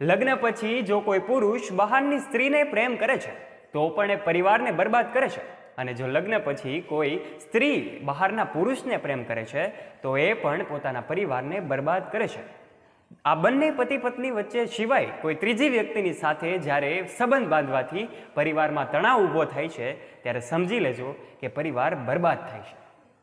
લગ્ન પછી જો કોઈ પુરુષ બહારની સ્ત્રીને પ્રેમ કરે છે, તો પણ એ પરિવારને બરબાદ કરે છે. અને જો લગ્ન પછી કોઈ સ્ત્રી બહારના પુરુષને પ્રેમ કરે છે, તો એ પણ પોતાના પરિવારને બરબાદ કરે છે. આ બંને પતિ પત્ની વચ્ચે સિવાય કોઈ ત્રીજી વ્યક્તિની સાથે જ્યારે સંબંધ બાંધવાથી પરિવારમાં તણાવ ઊભો થાય છે, ત્યારે સમજી લેજો કે પરિવાર બરબાદ થાય છે.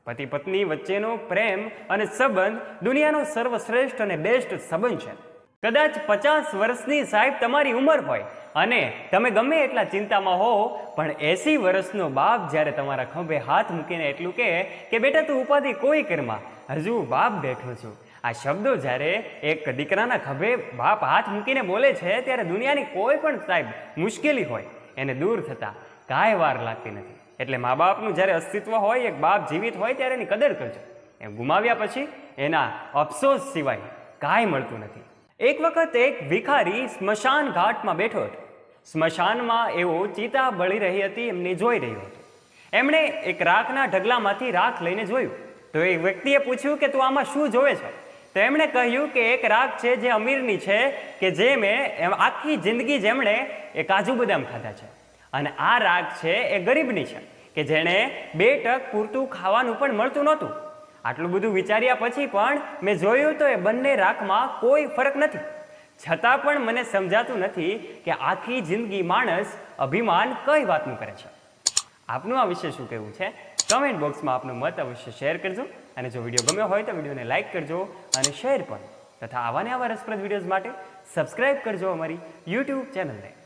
પતિ પત્ની વચ્ચેનો પ્રેમ અને સંબંધ દુનિયાનો સર્વશ્રેષ્ઠ અને બેસ્ટ સંબંધ છે. કદાચ પચાસ વર્ષની સાહેબ તમારી ઉંમર હોય. અને તમે ગમે એટલા ચિંતામાં હો પણ એસી વર્ષનો બાપ જ્યારે તમારા ખંભે હાથ મૂકીને એટલું કહે કે, બેટા, તું ઉપાધિ કોઈ કરમાં. હજુ બાપ બેઠો છું. આ શબ્દો જ્યારે એક દીકરાના ખભે બાપ હાથ મૂકીને બોલે છે, ત્યારે દુનિયાની કોઈ પણ સાહેબ મુશ્કેલી હોય, એને દૂર થતાં કાંઈ વાર લાગતી નથી. એટલે મા બાપનું જ્યારે અસ્તિત્વ હોય, એક બાપ જીવિત હોય, ત્યારે એની કદર કરજો. એ ગુમાવ્યા પછી એના અફસોસ સિવાય કાંઈ મળતું નથી. એક વખત એક ભિખારી સ્મશાન ઘાટમાં બેઠો હતો. સ્મશાનમાં એવો ચિતા બળી રહી હતી, એમને જોઈ રહ્યો હતો. એમણે એક રાખના ઢગલામાંથી રાખ લઈને જોયું. તો એ વ્યક્તિએ પૂછ્યું કે, તું આમાં શું જોવે છે? તો એમણે કહ્યું કે, એક રાખ છે જે અમીરની છે, કે જે મેં આખી જિંદગી જેમણે એ કાજુ બદામ ખાધા છે. અને આ રાખ છે એ ગરીબની છે, કે જેણે બે ટક પૂરતું ખાવાનું પણ મળતું નહોતું. આટલું બધું વિચાર્યા પછી પણ મેં જોયું તો એ બંને રાખમાં કોઈ ફરક નથી. છતાં પણ મને સમજાતું નથી કે આખી જિંદગી માણસ અભિમાન કઈ વાતનું કરે છે. આપનું આ વિશે શું કહેવું છે? કમેન્ટ બોક્સમાં આપનું મત અવશ્ય શેર કરજો અને જો વીડિયો ગમ્યો હોય તો વિડીયોને લાઇક કરજો અને શેર પણ. તથા આવા ને આવા રસપ્રદ વિડીયોઝ માટે સબસ્ક્રાઇબ કરજો અમારી યુટ્યુબ ચેનલને